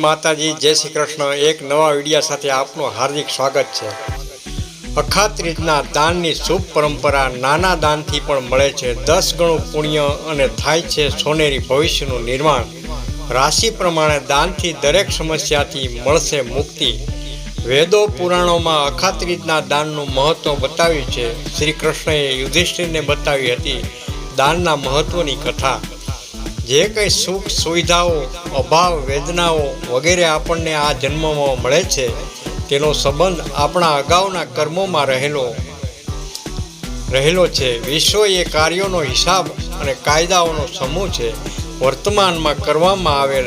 માતાજી, જય શ્રી કૃષ્ણ. એક નવા વિડીયા સાથે આપનું હાર્દિક સ્વાગત છે. અખાત રીતના દાનની શુભ પરંપરા નાના દાનથી પણ મળે છે. દસ ગણું પુણ્ય અને થાય છે સોનેરી ભવિષ્યનું નિર્માણ. રાશિ પ્રમાણે દાનથી દરેક સમસ્યાથી મળશે મુક્તિ. વેદો પુરાણોમાં અખાત રીતના દાનનું મહત્વ બતાવ્યું છે. શ્રી કૃષ્ણએ યુધિષ્ઠિરને બતાવી હતી દાનના મહત્વની કથા. જે કંઈ સુખ સુવિધાઓ, અભાવ, વેદનાઓ વગેરે આપણને આ જન્મમાં મળે છે, તેનો સંબંધ આપણા અગાઉના કર્મોમાં રહેલો રહેલો છે. વિશ્વ એ કાર્યોનો હિસાબ અને કાયદાઓનો સમૂહ છે. વર્તમાનમાં કરવામાં આવેલ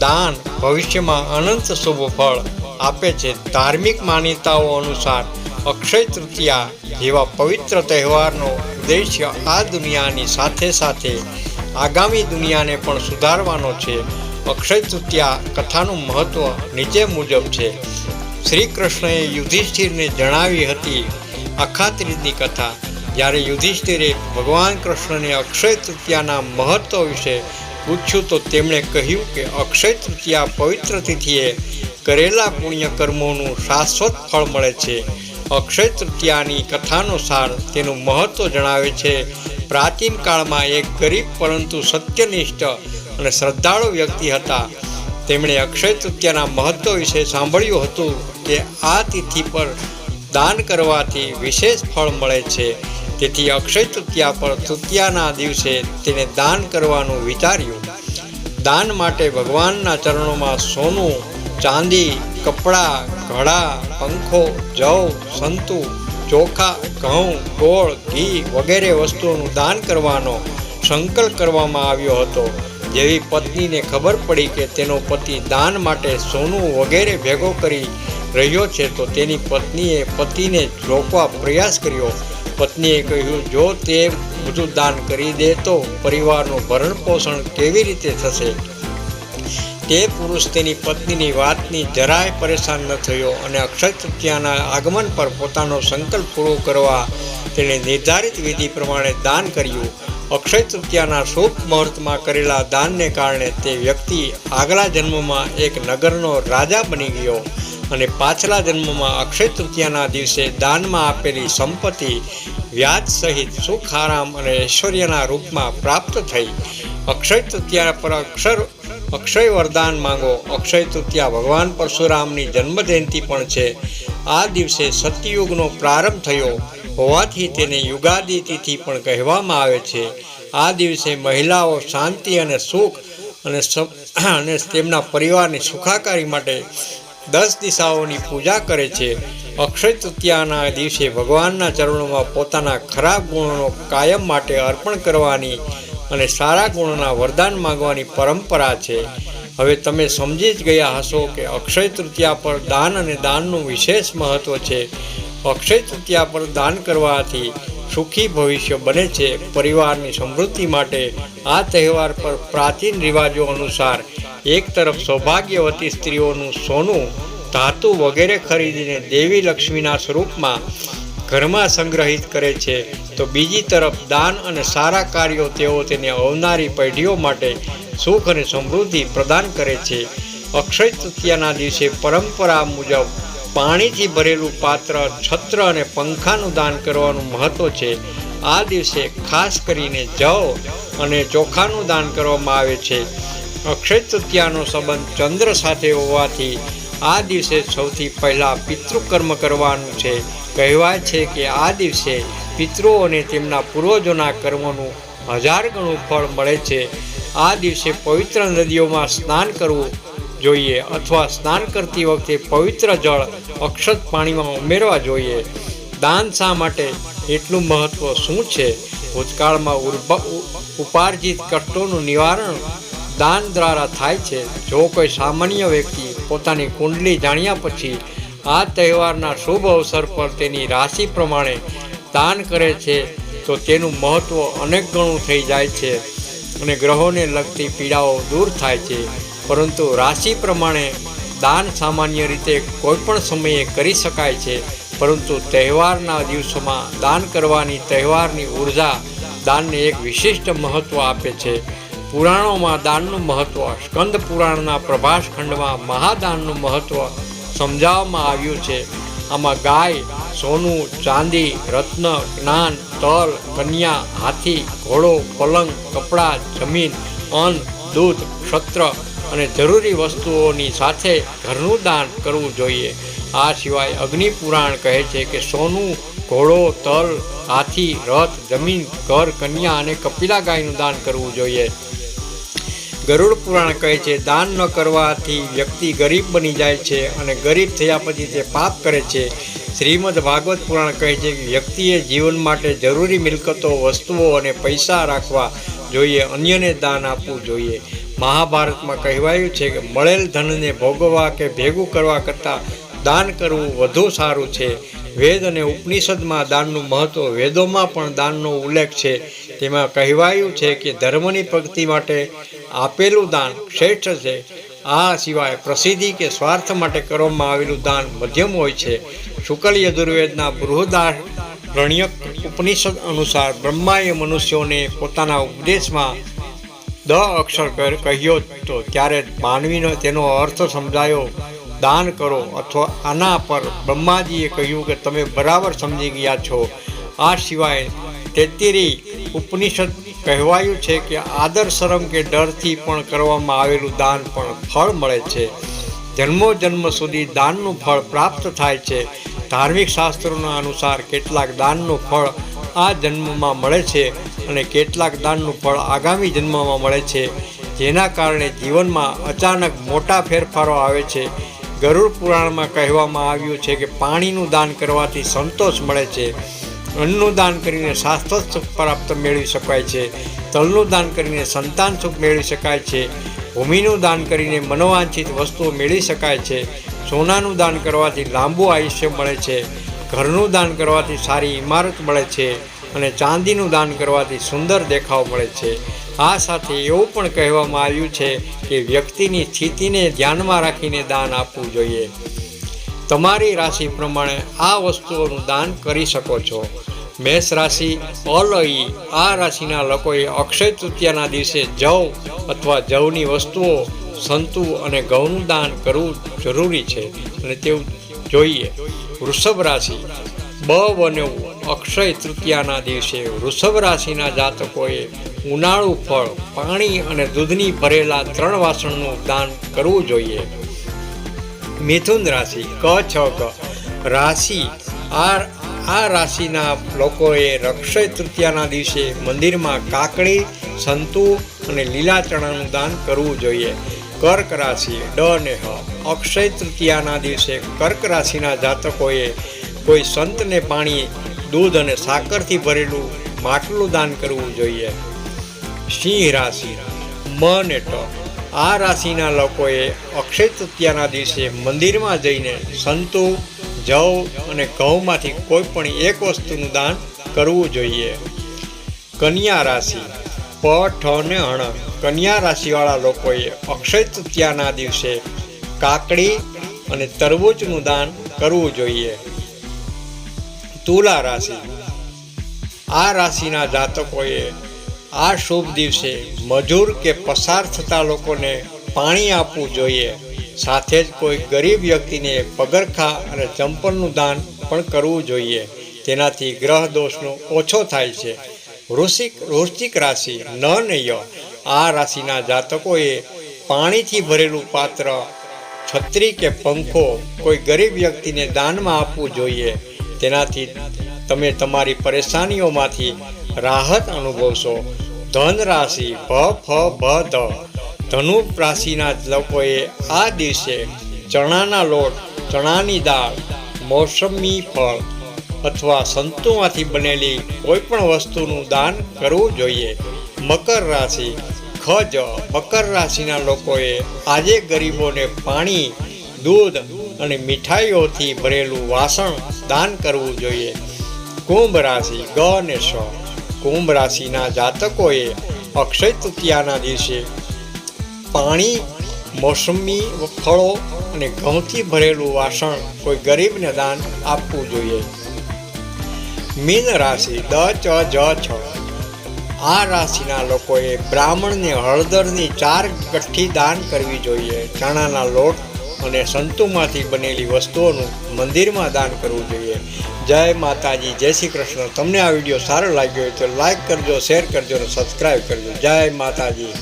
દાન ભવિષ્યમાં અનંત શુભ ફળ આપે છે. ધાર્મિક માન્યતાઓ અનુસાર અક્ષય તૃતીયા જેવા પવિત્ર તહેવારનો ઉદ્દેશ્ય આ દુનિયાની સાથે સાથે આગામી દુનિયાને પણ સુધારવાનો છે. અક્ષય તૃતીયા કથાનું મહત્વ નીચે મુજબ છે. શ્રી કૃષ્ણએ યુધિષ્ઠિરને જણાવી હતી અખાત્રીજની કથા. જ્યારે યુધિષ્ઠિરે ભગવાન કૃષ્ણને અક્ષય તૃતીયાના મહત્વ વિશે પૂછ્યું તો તેમણે કહ્યું કે અક્ષય તૃતીયા પવિત્ર તિથિએ કરેલા પુણ્ય કર્મોનું શાશ્વત ફળ મળે છે. અક્ષય તૃતીયાની કથાનો સાર તેનું મહત્વ જણાવે છે પ્રાચીન કાળમાં એક ગરીબ પરંતુ સત્યનિષ્ઠ અને શ્રદ્ધાળુ વ્યક્તિ હતા. તેમણે અક્ષય તૃતીયાના મહત્વ વિશે સાંભળ્યું હતું કે આ તિથિ પર દાન કરવાથી વિશેષ ફળ મળે છે. તેથી અક્ષય તૃતીયા પર તૃતીયાના દિવસે તેને દાન કરવાનું વિચાર્યું. દાન માટે ભગવાનના ચરણોમાં સોનું, ચાંદી, કપડાં, ઘડા, પંખો, જવ, સંતુ ચોખા, ઘઉં, ગોળ, ઘી વગેરે વસ્તુઓનું દાન કરવાનો સંકલ્પ કરવામાં આવ્યો હતો. જેવી પત્નીને ખબર પડી કે તેનો પતિ દાન માટે સોનું વગેરે ભેગો કરી રહ્યો છે, તો તેની પત્નીએ પતિને રોકવા પ્રયાસ કર્યો. પત્નીએ કહ્યું, જો તે બધું દાન કરી દે તો પરિવારનું ભરણ પોષણ કેવી રીતે થશે? તે પુરુષ તેની પત્નીની વાતની જરાય પરેશાન ન થયો અને અક્ષય તૃતીયાના આગમન પર પોતાનો સંકલ્પ પૂરો કરવા તેણે નિર્ધારિત વિધિ પ્રમાણે દાન કર્યું. અક્ષય તૃતીયાના શુભ મુહૂર્તમાં કરેલા દાનને કારણે તે વ્યક્તિ આગલા જન્મમાં એક નગરનો રાજા બની ગયો અને પાછલા જન્મમાં અક્ષય તૃતીયાના દિવસે દાનમાં આપેલી સંપત્તિ વ્યાજ સહિત સુખ, આરામ અને ઐશ્વર્યના રૂપમાં પ્રાપ્ત થઈ. અક્ષય તૃતીયા પર અક્ષર અક્ષય વરદાન માંગો. અક્ષય તૃતીયા ભગવાન પરશુરામની જન્મજયંતિ પણ છે. આ દિવસે સતયુગનો પ્રારંભ થયો હોવાથી તેને યુગાદિ તિથિ પણ કહેવામાં આવે છે. આ દિવસે મહિલાઓ શાંતિ અને સુખ અને અને તેમના પરિવારની સુખાકારી માટે દસ દિશાઓની પૂજા કરે છે. અક્ષય તૃતીયાના દિવસે ભગવાનના ચરણોમાં પોતાના ખરાબ ગુણોનો કાયમ માટે અર્પણ કરવાની અને સારા ગુણોના વરદાન માંગવાની પરંપરા છે. હવે તમે સમજી જ ગયા હશો કે અક્ષય તૃતીયા પર દાન અને દાનનું વિશેષ મહત્વ છે. અક્ષય તૃતીયા પર દાન કરવાથી સુખી ભવિષ્ય બને છે. પરિવારની સમૃદ્ધિ માટે આ તહેવાર પર પ્રાચીન રિવાજો અનુસાર એક તરફ સૌભાગ્યવતી સ્ત્રીઓનું સોનું, ધાતુ વગેરે ખરીદીને દેવી લક્ષ્મીના સ્વરૂપમાં ઘરમાં સંગ્રહિત કરે છે. તો બીજી તરફ દાન અને સારા કાર્યો તેઓ તેને આવનારી પેઢીઓ માટે સુખ અને સમૃદ્ધિ પ્રદાન કરે છે. અક્ષય તૃતીયાના દિવસે પરંપરા મુજબ પાણીથી ભરેલું પાત્ર, છત્ર અને પંખાનું દાન કરવાનું મહત્વ છે. આ દિવસે ખાસ કરીને જવ અને ચોખાનું દાન કરવામાં આવે છે. અક્ષય તૃતીયાનો સંબંધ ચંદ્ર સાથે હોવાથી આ દિવસે સૌથી પહેલાં પિતૃકર્મ કરવાનું છે. કહેવાય છે કે આ દિવસે પિતૃઓ અને તેમના પૂર્વજોના કર્મોનું હજાર ગણું ફળ મળે છે. આ દિવસે પવિત્ર નદીઓમાં સ્નાન કરવું જોઈએ અથવા સ્નાન કરતી વખતે પવિત્ર જળ અક્ષત પાણીમાં ઉમેરવા જોઈએ. દાન શા માટે? એટલું મહત્વ શું છે? ભૂતકાળમાં ઉપાર્જિત કષ્ટોનું નિવારણ દાન દ્વારા થાય છે. જો કોઈ સામાન્ય વ્યક્તિ પોતાની કુંડલી જાણ્યા પછી આ તહેવારના શુભ અવસર પર તેની રાશિ પ્રમાણે દાન કરે છે, તો તેનું મહત્ત્વ અનેક ગણું થઈ જાય છે અને ગ્રહોને લગતી પીડાઓ દૂર થાય છે. પરંતુ રાશિ પ્રમાણે દાન સામાન્ય રીતે કોઈપણ સમયે કરી શકાય છે. પરંતુ તહેવારના દિવસોમાં દાન કરવાની તહેવારની ઊર્જા દાનને એક વિશિષ્ટ મહત્ત્વ આપે છે. પુરાણોમાં દાનનું મહત્ત્વ સ્કંદ પુરાણના પ્રભાસ ખંડમાં મહાદાનનું મહત્ત્વ સમજાવવામાં આવ્યું છે. આમાં ગાય, સોનું, ચાંદી, રત્ન, જ્ઞાન, તલ, કન્યા, હાથી, ઘોડો, પલંગ, કપડાં, જમીન, અન્ન, દૂધ, ક્ષત્ર અને જરૂરી વસ્તુઓની સાથે ઘરનું દાન કરવું જોઈએ. આ સિવાય અગ્નિ પુરાણ કહે છે કે સોનું, ઘોડો, તલ, હાથી, રથ, જમીન, ઘર, કન્યા અને કપિલા ગાયનું દાન કરવું જોઈએ. ગરુડ પુરાણ કહે છે, દાન ન કરવાથી વ્યક્તિ ગરીબ બની જાય છે અને ગરીબ થયા પછી તે પાપ કરે છે. શ્રીમદ ભાગવત પુરાણ કહે છે કે વ્યક્તિએ જીવન માટે જરૂરી મિલકતો, વસ્તુઓ અને પૈસા રાખવા જોઈએ, અન્યને દાન આપવું જોઈએ. મહાભારતમાં કહેવાયું છે કે મળેલ ધનને ભોગવવા કે ભેગું કરવા કરતાં દાન કરવું વધુ સારું છે. વેદ અને ઉપનિષદમાં દાનનું મહત્ત્વ વેદોમાં પણ દાનનો ઉલ્લેખ છે. તેમાં કહેવાયું છે કે ધર્મની પ્રગતિ માટે આપેલું દાન શ્રેષ્ઠ છે. આ સિવાય પ્રસિદ્ધિ કે સ્વાર્થ માટે કરવામાં આવેલું દાન મધ્યમ હોય છે. શુકલ યજુર્વેદના બૃહદાર રણ્યક ઉપનિષદ અનુસાર બ્રહ્માએ મનુષ્યોને પોતાના ઉપદેશમાં દ અક્ષર કહ્યો તો ત્યારે માનવીનો તેનો અર્થ સમજાયો, દાન કરો અથવા આના પર બ્રહ્માજીએ કહ્યું કે, તમે બરાબર સમજી ગયા છો. આ સિવાય તેત્તેરી ઉપનિષદ કહેવાયું છે કે આદર શરમ કે ડરથી પણ કરવામાં આવેલું દાન પણ ફળ મળે છે. જન્મો જન્મ સુધી દાનનું ફળ પ્રાપ્ત થાય છે. ધાર્મિક શાસ્ત્રોના અનુસાર કેટલાક દાનનું ફળ આ જન્મમાં મળે છે અને કેટલાક દાનનું ફળ આગામી જન્મમાં મળે છે. જેના કારણે જીવનમાં અચાનક મોટા ફેરફારો આવે છે. ગરુડ પુરાણમાં કહેવામાં આવ્યું છે કે પાણીનું દાન કરવાથી સંતોષ મળે છે. અન્નનું દાન કરીને શાસ્ત્ર સુખ પ્રાપ્ત મેળવી શકાય છે. તલનું દાન કરીને સંતાન સુખ મેળવી શકાય છે. ભૂમિનું દાન કરીને મનોવાંછિત વસ્તુઓ મેળવી શકાય છે. સોનાનું દાન કરવાથી લાંબુ આયુષ્ય મળે છે. ઘરનું દાન કરવાથી સારી ઇમારત મળે છે અને ચાંદીનું દાન કરવાથી સુંદર દેખાવ મળે છે. આ સાથે એવું પણ કહેવામાં આવ્યું છે કે વ્યક્તિની સ્થિતિને ધ્યાનમાં રાખીને દાન આપવું જોઈએ. તમારી રાશિ પ્રમાણે આ વસ્તુઓનું દાન કરી શકો છો. મેષ રાશિ અલઈ આ રાશિના લોકોએ અક્ષય તૃતીયાના દિવસે જવ અથવા જવની વસ્તુઓ, સંતુ અને ઘઉંનું દાન કરવું જરૂરી છે અને તેવું જોઈએ. વૃષભ રાશિ બ બનેવું અક્ષય તૃતીયાના દિવસે વૃષભ રાશિના જાતકોએ ઉનાળુ ફળ, પાણી અને દૂધની ભરેલા ત્રણ વાસણનું દાન કરવું જોઈએ. મિથુન રાશિ, ક, છ, ક. રાશિ, આ આ રાશિના લોકોએ રક્ષય તૃતીયાના દિવસે મંદિરમાં કાકડી, સંતુ અને લીલા ચણાનું દાન કરવું જોઈએ. કર્ક રાશિ, ડ ને હ. અક્ષય તૃતીયાના દિવસે કર્ક રાશિના જાતકોએ કોઈ સંતને પાણી, દૂધ અને સાકરથી ભરેલું માટલું દાન કરવું જોઈએ. સિંહ રાશિ, મ ને ટ. આ રાશિના લોકોએ અક્ષય તૃતીયાના દિવસે મંદિરમાં જઈને સંતો, જવ અને ઘઉંમાંથી કોઈ પણ એક વસ્તુનું દાન કરવું જોઈએ. કન્યા રાશિ. પ, ઠ ને અણ. કન્યા રાશિવાળા લોકોએ અક્ષય તૃતીયાના દિવસે કાકડી અને તરબૂચનું દાન કરવું જોઈએ. તુલા રાશિ. આ રાશિના જાતકોએ આ શુભ દિવસે મજૂર કે પસાર થતા લોકોને પાણી આપવું જોઈએ. સાથે જ કોઈ ગરીબ વ્યક્તિને પગરખા અને ચંપલનું દાન પણ કરવું જોઈએ. તેનાથી ગ્રહ દોષનો ઓછો થાય છે. વૃશ્ચિક વૃશ્ચિક રાશિ ન નૈય. આ રાશિના જાતકોએ પાણીથી ભરેલું પાત્ર, છત્રી કે પંખો કોઈ ગરીબ વ્યક્તિને દાનમાં આપવું જોઈએ. તેનાથી તમે તમારી પરેશાનીઓમાંથી રાહત અનુભવશો. ધન રાશિ ભ ફ ભ ધ ધનુ રાશિના લોકોએ આ દિવસે ચણાના લોટ, ચણાની દાળ, મોસમી ફળ અથવા સંતોમાંથી બનેલી કોઈ પણ વસ્તુનું દાન કરવું જોઈએ. મકર રાશિ ખજ મકર રાશિના લોકોએ આજે ગરીબોને પાણી, દૂધ અને મીઠાઈઓથી ભરેલું વાસણ દાન કરવું જોઈએ. કુંભ રાશિ ગ અને શ કુંભ રાશિના જાતકોએ અક્ષય તૃતીયાના દિવસે પાણી, મોસમી ફળો અને ઘઉંથી ભરેલું વાસણ કોઈ ગરીબને દાન આપવું જોઈએ. મીન રાશિ દ, ચ, જ, છ. આ રાશિના લોકોએ બ્રાહ્મણને હળદરની ચાર કઠ્ઠી દાન કરવી જોઈએ. ચણાના લોટ અને સંતુમાંથી બનેલી વસ્તુઓનું મંદિરમાં દાન કરવું જોઈએ. જય માતાજી, જય શ્રી કૃષ્ણ. તમને આ વીડિયો સારો લાગ્યો હોય તો લાઈક કરજો શેર કરજો અને સબસ્ક્રાઈબ કરજો. જય માતાજી.